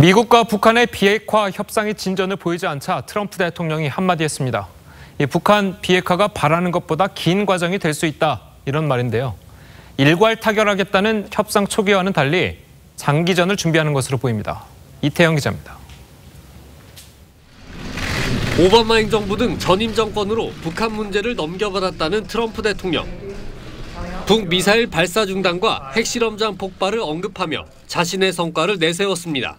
미국과 북한의 비핵화 협상이 진전을 보이지 않자 트럼프 대통령이 한마디 했습니다. 북한 비핵화가 바라는 것보다 긴 과정이 될 수 있다 이런 말인데요. 일괄 타결하겠다는 협상 초기와는 달리 장기전을 준비하는 것으로 보입니다. 이태영 기자입니다. 오바마 행정부 등 전임 정권으로 북한 문제를 넘겨받았다는 트럼프 대통령. 북미사일 발사 중단과 핵실험장 폭발을 언급하며 자신의 성과를 내세웠습니다.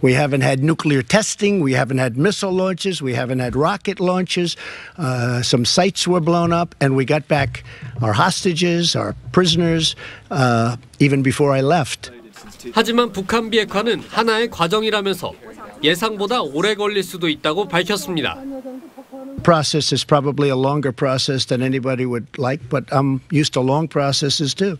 We haven't had nuclear testing. We haven't had missile launches. We haven't had rocket launches. Uh, some sites were blown up, and we got back our hostages, our prisoners, uh, even before I left. 하지만 북한 비핵화는 하나의 과정이라면서 예상보다 오래 걸릴 수도 있다고 밝혔습니다. Process is probably a longer process than anybody would like, but I'm used to long processes too.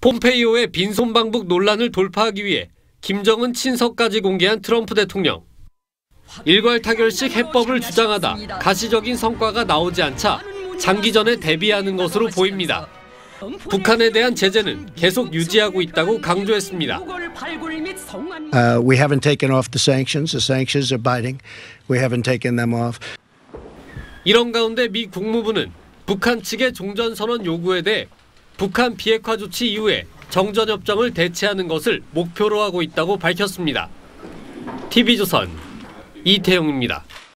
폼페이오의 빈손 방북 논란을 돌파하기 위해 김정은 친서까지 공개한 트럼프 대통령. 일괄 타결식 해법을 주장하다 가시적인 성과가 나오지 않자 장기전에 대비하는 것으로 보입니다. 북한에 대한 제재는 계속 유지하고 있다고 강조했습니다. Uh, we haven't taken off the sanctions. The sanctions are biting. We haven't taken them off. 이런 가운데 미 국무부는 북한 측의 종전선언 요구에 대해 북한 비핵화 조치 이후에 정전협정을 대체하는 것을 목표로 하고 있다고 밝혔습니다. TV조선 이태영입니다.